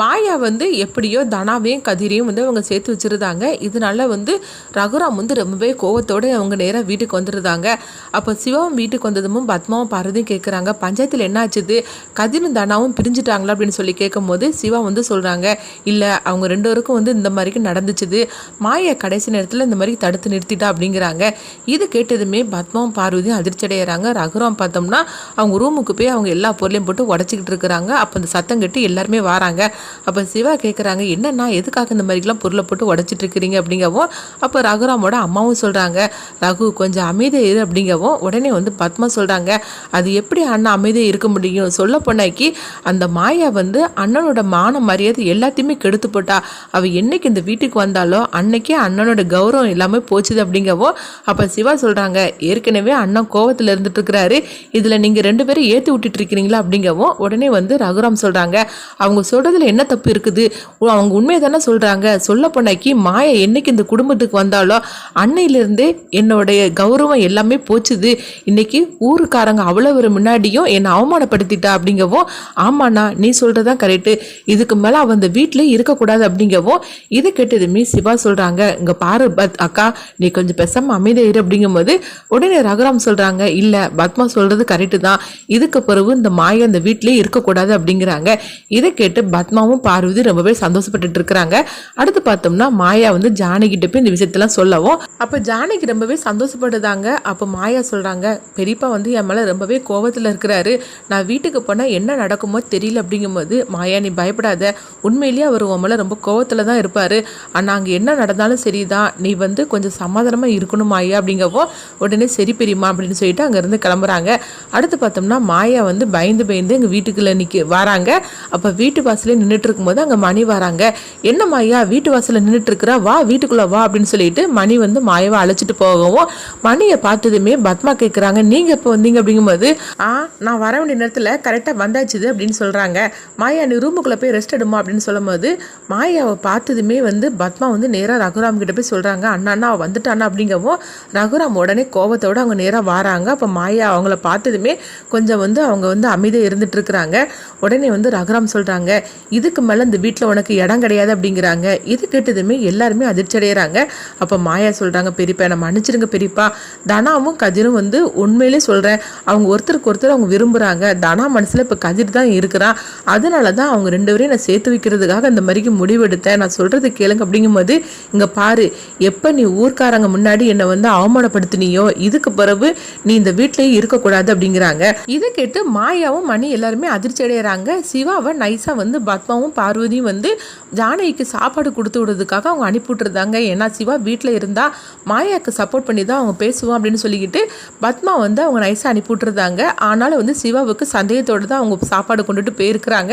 மாயா வந்து எப்படியோ தனாவையும் கதிரையும் வந்து அவங்க சேர்த்து வச்சுருந்தாங்க. இதனால வந்து ரகுராம் வந்து ரொம்பவே கோவத்தோடு அவங்க நேராக வீட்டுக்கு வந்துருந்தாங்க. அப்போ சிவாவும் வீட்டுக்கு வந்ததும் பத்மாவும் பாரதியும் கேட்குறாங்க பஞ்சாயத்தில் என்ன ஆச்சுது? கதிரும் தனாவும் பிரிஞ்சுட்டாங்களா? அப்படின்னு சொல்லி கேட்கும்போது சிவா வந்து சொல்கிறாங்க இல்லை அவங்க ரெண்டு பேருக்கும் வந்து இந்த மாதிரிக்கு நடந்துச்சுது. மாயா கடைசி நேரத்தில் இந்த மாதிரி தடுத்து நிறுத்திட்டா அப்படிங்கிறாங்க. இது கேட்டதுமே பத்மாவும் பார்வதியும் அதிர்ச்சி அடைகிறாங்க ரகுராம் பார்த்தோம்னா அவங்க ரூமுக்கு போய் அவங்க எல்லா பொருளையும் போட்டு உடச்சிக்கிட்டு இருக்கிறாங்க. அப்போ அந்த சத்தம் கட்டி எல்லாருமே வராங்க. அப்போ சிவா கேட்குறாங்க என்னென்னா எதுக்காக இந்த மாதிரிலாம் பொருளை போட்டு உடச்சிட்டு இருக்கிறீங்க அப்படிங்கவும் அப்போ ரகுராமோட அம்மாவும் சொல்கிறாங்க ரகு கொஞ்சம் அமைதியாக இரு அப்படிங்கவும் உடனே வந்து பத்மா சொல்கிறாங்க அது எப்படி அண்ணா அமைதியாக இருக்க முடியும்? சொல்ல போனாக்கி அந்த மாயா வந்து அண்ணனோட மான மரியாதை எல்லாத்தையுமே கெடுத்து போட்டா அவள் என்னைக்கு இந்த வீட்டுக்கு வந்தாலோ அன்னைக்கே அண்ணனோட கௌரவம் எல்லாமே போச்சுது அப்படிங்கவும் அப்போ சிவா சொல்கிறாங்க ஏற்கனவே அண்ணன் கோவத்தில் இருந்துட்டு இருக்கிறாரு இதில் நீங்கள் ரெண்டு பேரும் ஏற்றி விட்டுட்டு இருக்கிறீங்களா அப்படிங்கவும் உடனே வந்து ரகுராம் சொல்கிறாங்க அவங்க சொல்கிறதுல என்ன தப்பு இருக்குது? அவங்க உண்மையை தானே சொல்கிறாங்க சொல்ல போனாக்கி மாயா என்னைக்கு இந்த குடும்பத்துக்கு வந்தாலோ அன்னையிலேருந்தே என்னுடைய கௌரவம் எல்லாமே போச்சுது. இன்னைக்கு ஊருக்காரங்க அவ்வளோ ஒரு முன்னாடியும் என்னை அவமானப்படுத்திட்டா அப்படிங்கவும் ஆமாண்ணா நீ சொல்கிறது தான் கரெக்டு இதுக்கு மேலே அவன் அந்த வீட்டிலே இருக்கக்கூடாது அப்படிங்கவும் இது கேட்டதுமே சிவா சொல்கிறாங்க இங்கே பாரு பத் அக்கா நீ கொஞ்சம் பெசாமல் அமைதியாக இரு அப்படிங்கும்போது உடனே ரகுராம் சொல்கிறாங்க இல்லை பத்மா சொல்கிறது கரெக்டு தான். இதுக்கு பிறகு இந்த மாயா அந்த வீட்டிலே இருக்கக்கூடாது அப்படிங்கிறாங்க. இதை கேட்டு பத்மா பத்மாவும் பார்வதி ரொம்பவே சந்தோஷப்பட்டுட்டு இருக்கிறாங்க. அடுத்து பார்த்தோம்னா மாயா வந்து ஜானகிட்ட போய் இந்த விஷயத்தெல்லாம் சொல்லவும். அப்போ ஜானகி ரொம்பவே சந்தோஷப்படுதாங்க. அப்போ மாயா சொல்கிறாங்க பெரியப்பா வந்து என் மேலே ரொம்பவே கோவத்தில் இருக்கிறாரு. நான் வீட்டுக்கு போனால் என்ன நடக்குமோ தெரியல. அப்படிங்கும்போது மாயா நீ பயப்படாத. உண்மையிலேயே அவர் உன் மேலே ரொம்ப கோவத்தில் தான் இருப்பார். ஆனால் அங்கே என்ன நடந்தாலும் சரிதான். நீ வந்து கொஞ்சம் சமாதானமாக இருக்கணும் மாயா. அப்படிங்கவோ உடனே சரி பெரியம்மா அப்படின்னு சொல்லிட்டு அங்கேருந்து கிளம்புறாங்க. அடுத்து பார்த்தோம்னா மாயா வந்து பயந்து பயந்து எங்கள் வீட்டுக்குள்ளே நிற்க வராங்க. அப்போ வீட்டு வாசலே நின்றுட்டு இருக்கும்போது அங்கே மணி வராங்க. என்ன மாயா வீட்டு வாசலில் நின்றுட்டு இருக்கிறா வா வீட்டுக்குள்ளே வா அப்படின்னு சொல்லிட்டு மணி வந்து மாயாவை அழைச்சிட்டு போகவும் மணியை பார்த்ததுமே பத்மா கேட்குறாங்க நீங்கள் இப்போ வந்தீங்க? அப்படிங்கும்போது ஆ நான் வர வேண்டிய நேரத்தில் கரெக்டாக வந்தாச்சுது அப்படின்னு சொல்கிறாங்க மாயா நீ ரூமுக்குள்ளே போய் ரெஸ்ட் எடுமா? அப்படின்னு சொல்லும்போது மாயாவை பார்த்ததுமே வந்து பத்மா வந்து நேராக ரகுராம் கிட்ட போய் சொல்கிறாங்க அண்ணா அண்ணா வந்துட்டானா? அப்படிங்கவும் ரகுராம் உடனே கோபத்தோடு அவங்க நேராக வராங்க. அப்போ மாயா அவங்கள பார்த்ததுமே கொஞ்சம் வந்து அவங்க வந்து அமைதியாக இருந்துட்டு இருக்கிறாங்க உடனே வந்து ரகுராம் சொல்கிறாங்க இதுக்கு மேலே இந்த வீட்டில் உனக்கு இடம் கிடையாது அப்படிங்கிறாங்க. இது கேட்டதுமே எல்லாருமே அதிர்ச்சி அடைகிறாங்க அப்போ மாயா சொல்கிறாங்க பெரியப்பா என்னை மன்னிச்சிருங்க பெரியப்பா. தனாவும் கதிரும் வந்து உண்மையிலே சொல்கிறேன் அவங்க ஒருத்தருக்கு ஒருத்தர் அவங்க விரும்புகிறாங்க தனா மனசில் இப்போ கதிர் தான் இருக்கிறான் அதனால தான் அவங்க ரெண்டு பேரையும் நான் சேர்த்து வைக்கிறதுக்காக இந்த மாதிரிக்கு முடிவெடுத்தேன். நான் சொல்கிறது கேளுங்க. அப்படிங்கும்போது இங்கே பாரு எப்போ நீ ஊர்க்காரங்க முன்னாடி என்னை வந்து அவமானப்படுத்தினியோ இதுக்கு பிறகு நீ இந்த வீட்டிலேயே இருக்கக்கூடாது. அப்படிங்கிறாங்க. இதை கேட்டு மாயாவும் மணி எல்லாருமே அதிர்ச்சி அடைகிறாங்க சிவாவை நைஸாக வந்து அப்பாவும் பார்வதியும் வந்து ஜானகிக்கு சாப்பாடு கொடுத்து விடுறதுக்காக அவங்க அனுப்பிவிட்டுருந்தாங்க. ஏன்னா சிவா வீட்டில் இருந்தால் மாயாவுக்கு சப்போர்ட் பண்ணி தான் அவங்க பேசுவோம் அப்படின்னு சொல்லிக்கிட்டு பத்மா வந்து அவங்க நைஸாக அனுப்பிவிட்டுருந்தாங்க. ஆனாலும் வந்து சிவாவுக்கு சந்தேகத்தோடு தான் அவங்க சாப்பாடு கொண்டுட்டு போயிருக்கிறாங்க.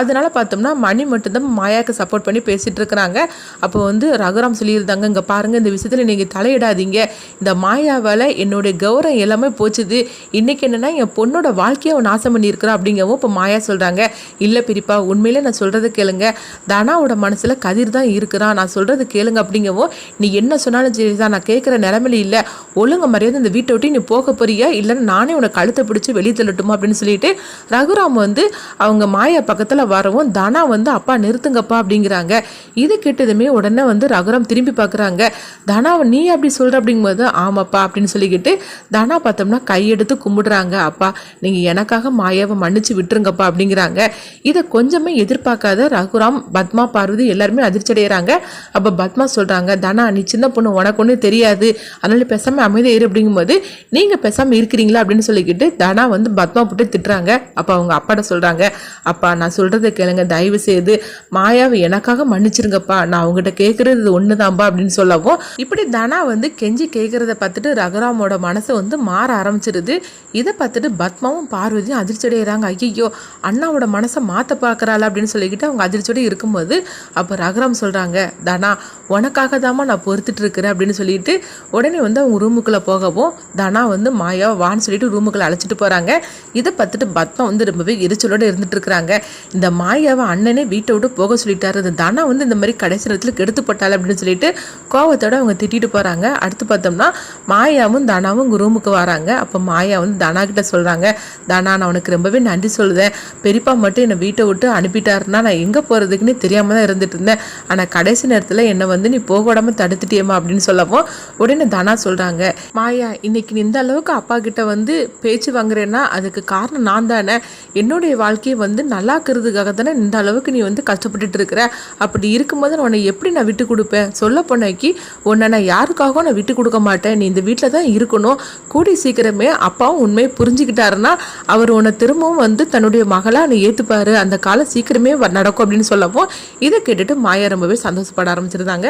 அதனால பார்த்தோம்னா மணி மட்டும்தான் மாயாவுக்கு சப்போர்ட் பண்ணி பேசிகிட்டு இருக்கிறாங்க அப்போ வந்து ரகுராம் சொல்லியிருந்தாங்க இங்கே பாருங்கள் இந்த விஷயத்தில் நீங்கள் தலையிடாதீங்க. இந்த மாயாவால் என்னுடைய கௌரவம் எல்லாமே போச்சுது. இன்றைக்கி என்னென்னா என் பொண்ணோட வாழ்க்கையை அவன் நாசம் பண்ணியிருக்கிறா அப்படிங்கவும் இப்போ மாயா சொல்கிறாங்க இல்லை பிரிப்பா உண்மையிலே நான் சொல்கிறத கேளுங்க. தனாவோட மனசில் கதிர் தான் இருக்கிறான். நான் சொல்கிறது கேளுங்க அப்படிங்கவும் நீ என்ன சொன்னாலும் சரி தான். நான் கேட்குற நிலமையில இல்லை. ஒழுங்கு மரியாதை இந்த வீட்டை விட்டு நீ போக போறியா? இல்லைன்னா நானே உனக்கு கழுத்தை பிடிச்சி வெளியே தள்ளட்டுமா அப்படின்னு சொல்லிட்டு ரகுராம் வந்து அவங்க மாயா பக்கத்தில் வரவும் தனா வந்து அப்பா நிறுத்துங்கப்பா அப்படிங்கிறாங்க. இது கேட்டதுமே உடனே வந்து ரகுராம் திரும்பி பார்க்குறாங்க தனாவை நீ அப்படி சொல்கிற அப்படிங்கும்போது ஆமாப்பா அப்படின்னு சொல்லிக்கிட்டு தனா பார்த்தோம்னா கையெடுத்து கும்பிடுறாங்க. அப்பா நீங்கள் எனக்காக மாயாவை மன்னிச்சு விட்டுருங்கப்பா அப்படிங்கிறாங்க. இதை கொஞ்சமே எதிர்பார்க்காத ரகுராம் பத்மா பார்வதி எல்லாருமே அதிர்ச்சி அடைகிறாங்க அப்போ பத்மா சொல்கிறாங்க தனா நீ சின்ன பொண்ணு உனக்கு ஒன்றும் தெரியாது. அதனால பேசாமல் அமைதியாக இரு அப்படிங்கும்போது நீங்கள் பேசாமல் இருக்கிறீங்களா? அப்படின்னு சொல்லிக்கிட்டு தனா வந்து பத்மா போட்டு திட்டுறாங்க. அப்போ அவங்க அப்பாட்ட சொல்கிறாங்க அப்பா நான் சொல்கிறத கேளுங்க தயவு செய்து மாயாவை எனக்காக மன்னிச்சிருங்கப்பா. நான் அவங்ககிட்ட கேட்குறது ஒன்று தான்ப்பா அப்படின்னு சொல்லவும் இப்படி தனா வந்து கெஞ்சி கேட்குறத பார்த்துட்டு ரகுராமோட மனசை வந்து மாற ஆரம்பிச்சிருது. இதை பார்த்துட்டு பத்மாவும் பார்வதியும் அதிர்ச்சி அடைகிறாங்க ஐயோ அண்ணாவோட மனசை மாற்ற பார்க்குறாள்? அப்படின்னு அப்படின்னு சொல்லிக்கிட்டு அவங்க அதிர்ச்சியோடு இருக்கும்போது அப்போ ரகுராம் சொல்கிறாங்க தனா உனக்காக தாம்மா நான் பொறுத்துட்டு இருக்கிறேன் அப்படின்னு சொல்லிட்டு உடனே வந்து அவங்க ரூமுக்குள்ளே போகவும் தனா வந்து மாயா வான்னு சொல்லிட்டு ரூமுக்குள்ளே அழைச்சிட்டு போகிறாங்க இதை பார்த்துட்டு பத்மா வந்து ரொம்பவே எரிச்சலோடு இருந்துட்டு இருக்கிறாங்க. இந்த மாயாவை அண்ணனே வீட்டை விட்டு போக சொல்லிட்டாரு. இந்த தனா வந்து இந்த மாதிரி கடைசி நேரத்தில் கெடுத்து போட்டாள் அப்படின்னு சொல்லிட்டு கோவத்தோடு அவங்க திட்டிட்டு போகிறாங்க அடுத்து பார்த்தோம்னா மாயாவும் தனாவும் உங்கள் ரூமுக்கு வராங்க. அப்போ மாயா வந்து தனா கிட்ட சொல்கிறாங்க தனா நான் உனக்கு ரொம்பவே நன்றி சொல்லுதேன். பெரியப்பா மட்டும் என்னை வீட்டை விட்டு இருந்தால் நான் எங்கே போகிறதுக்குன்னு தெரியாமல் தான் இருந்துட்டு இருந்தேன். ஆனால் கடைசி நேரத்தில் என்னை வந்து நீ போக விடாமல் தடுத்துட்டியேம்மா அப்படின்னு சொல்லவும் உடனே தனா சொல்கிறாங்க மாயா இன்னைக்கு நீ இந்த அளவுக்கு அப்பா கிட்ட வந்து பேச்சு வாங்குறேன்னா அதுக்கு காரணம் நான் தானே. என்னுடைய வாழ்க்கையை வந்து நல்லாக்குறதுக்காக தானே இந்த அளவுக்கு நீ வந்து கஷ்டப்பட்டுட்டு இருக்கிற. அப்படி இருக்கும்போது நான் உன்னை எப்படி நான் விட்டு கொடுப்பேன்? சொல்ல போனாக்கி உன்னை நான் யாருக்காகவும் நான் விட்டு கொடுக்க மாட்டேன். நீ இந்த வீட்டில் தான் இருக்கணும். கூடி சீக்கிரமே அப்பாவும் உண்மையை புரிஞ்சுக்கிட்டாருன்னா அவர் உன்னை திரும்பவும் வந்து தன்னுடைய மகளாக நீ ஏற்றுப்பாரு அந்த காலம் சீக்கிரம் ரெண்டுமே நடக்கும் அப்படின்னு சொல்லவும் இதை கேட்டுட்டு மாயா ரொம்பவே சந்தோஷப்பட ஆரம்பிச்சிருந்தாங்க.